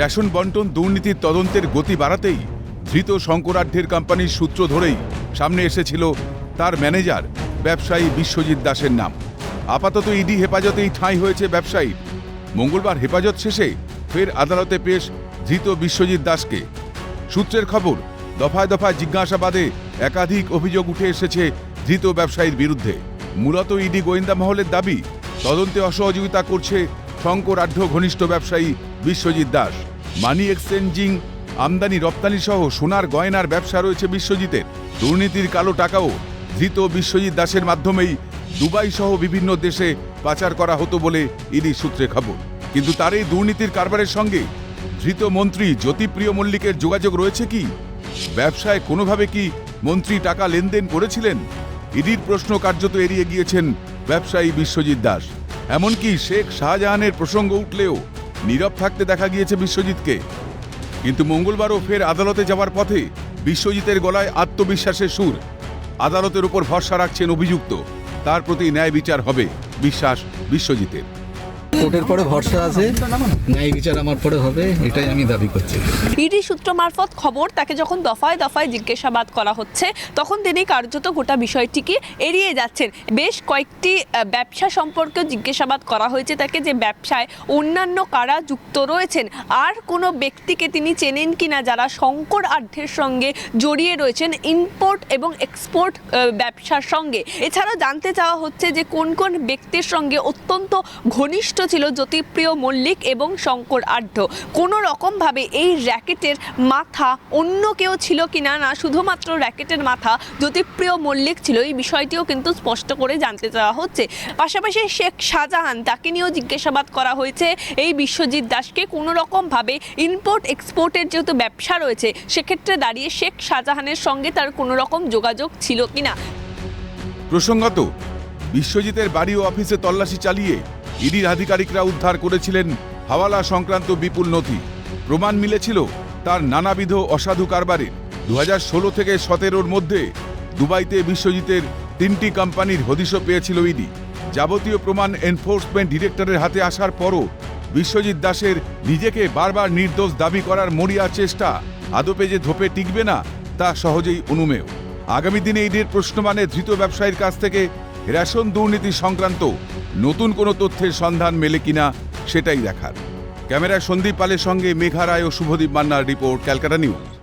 Ration বন্টন দুর্নীতির তদন্তের গতি বাড়াতেই ধৃত শঙ্করাঢ্যের কোম্পানির সূত্র ধরেই সামনে এসেছিল তার ম্যানেজার, ব্যবসায়ী বিশ্বজিৎ দাসের নাম। আপাতত ইডি হেফাজতেই ঠাঁই হয়েছে ব্যবসায়ী। মঙ্গলবার হেফাজত শেষে ফের আদালতে পেশ ধৃত বিশ্বজিৎ দাসকে। সূত্রের খবর, দফায় দফায় জিজ্ঞাসাবাদে একাধিক অভিযোগ উঠে এসেছে ধৃত ব্যবসায়ীর বিরুদ্ধে। মূলত ইডি গোয়েন্দা মহলের দাবি, তদন্তে অসহযোগিতা করছে শঙ্করাঢ্য ঘনিষ্ঠ ব্যবসায়ী বিশ্বজিৎ দাস। মানি এক্সচেঞ্জিং আমদানি রপ্তানি সহ সোনার গয়নার ব্যবসা রয়েছে বিশ্বজিতের। দুর্নীতির কালো টাকাও ধৃত বিশ্বজিৎ দাসের মাধ্যমেই দুবাই সহ বিভিন্ন দেশে পাচার করা হতো বলে ইডি সূত্রে খবর। কিন্তু তার এই দুর্নীতির কারবারের সঙ্গে ধৃত মন্ত্রী জ্যোতিপ্রিয় মল্লিকের যোগাযোগ রয়েছে কি? ব্যবসায় কোনোভাবে কি মন্ত্রী টাকা লেনদেন করেছিলেন? ইডির প্রশ্ন কার্যত এড়িয়ে গিয়েছেন ব্যবসায়ী বিশ্বজিৎ দাস। এমনকি শেখ শাহজাহানের প্রসঙ্গ উঠলেও নীরব থাকতে দেখা গিয়েছে বিশ্বজিৎকে। কিন্তু মঙ্গলবারও ফের আদালতে যাওয়ার পথে বিশ্বজিতের গলায় আত্মবিশ্বাসের সুর। আদালতের উপর ভরসা রাখছেন অভিযুক্ত। তার প্রতি ন্যায় বিচার হবে, বিশ্বাস বিশ্বজিতের। কোর্টের পরে ভরসা আছে। ন্যায় বিচার আমার পরে হবে, এটাই আমি দাবি করছি। ইডি সূত্র মারফত খবর, তাকে যখন দফায় দফায় জিজ্ঞাসাবাদ করা হচ্ছে, তখন তিনি কার্যত গোটা বিষয়টিকে এড়িয়ে যাচ্ছেন। বেশ কয়েকটি ব্যবসা সম্পর্কে জিজ্ঞাসাবাদ করা হয়েছে তাকে যে ব্যবসায় অন্যান্য কারা যুক্ত রয়েছেন। আর কোনো ব্যক্তিকে তিনি চেনেন কিনা, যারা শঙ্কর আঢ্যের সঙ্গে জড়িয়ে রয়েছেন ইম্পোর্ট এবং এক্সপোর্ট ব্যবসার সঙ্গে। এছাড়াও জানতে চাওয়া হচ্ছে যে কোন কোন ব্যক্তির সঙ্গে অত্যন্ত ঘনিষ্ঠ ছিল জ্যোতিপ্রিয় মল্লিক এবং শঙ্কর আঢ্য কোনো রকমভাবে এই র্যাকেটের মাথা অন্য কেউ ছিল কিনা না, শুধুমাত্র র্যাকেটের মাথা জ্যোতিপ্রিয় মল্লিক ছিল। এই বিষয়টিও কিন্তু স্পষ্ট করে জানতে চাওয়া হচ্ছে। পাশাপাশি শেখ শাহজাহান, তাকে নিয়েও জিজ্ঞাসাবাদ করা হয়েছে। এই বিশ্বজিৎ দাসকে কোনো রকমভাবে ইম্পোর্ট এক্সপোর্টের যেহেতু ব্যবসা রয়েছে, সেক্ষেত্রে দাঁড়িয়ে শেখ শাহজাহানের সঙ্গে তার কোনো রকম যোগাযোগ ছিল কিনা? প্রসঙ্গত, বিশ্বজিতের বাড়ি ও অফিসে তল্লাশি চালিয়ে ইডির আধিকারিকরা উদ্ধার করেছিলেন হাওয়ালা সংক্রান্ত বিপুল নথি। প্রমাণ মিলেছিল তার নানাবিধ অসাধু কারবারে দু থেকে সতেরোর মধ্যে দুবাইতে বিশ্বজিতের তিনটি কোম্পানির হদিশও পেয়েছিল ইডি। যাবতীয় প্রমাণ এনফোর্সমেন্ট ডিরেক্টরের হাতে আসার পরও বিশ্বজিৎ দাসের নিজেকে বারবার নির্দোষ দাবি করার মরিয়া চেষ্টা আদপে যে ধোপে টিকবে না, তা সহজেই অনুমেয়। আগামী দিনে ইডির প্রশ্নমানে ধৃত ব্যবসায়ীর কাছ থেকে রেশন দুর্নীতি সংক্রান্ত নতুন কোনো তথ্যের সন্ধান মেলে কিনা সেটাই দেখার। ক্যামেরায় সন্দীপ পালের সঙ্গে মেঘা রায় ও শুভদীপ মান্নার রিপোর্ট, ক্যালকাটা নিউজ।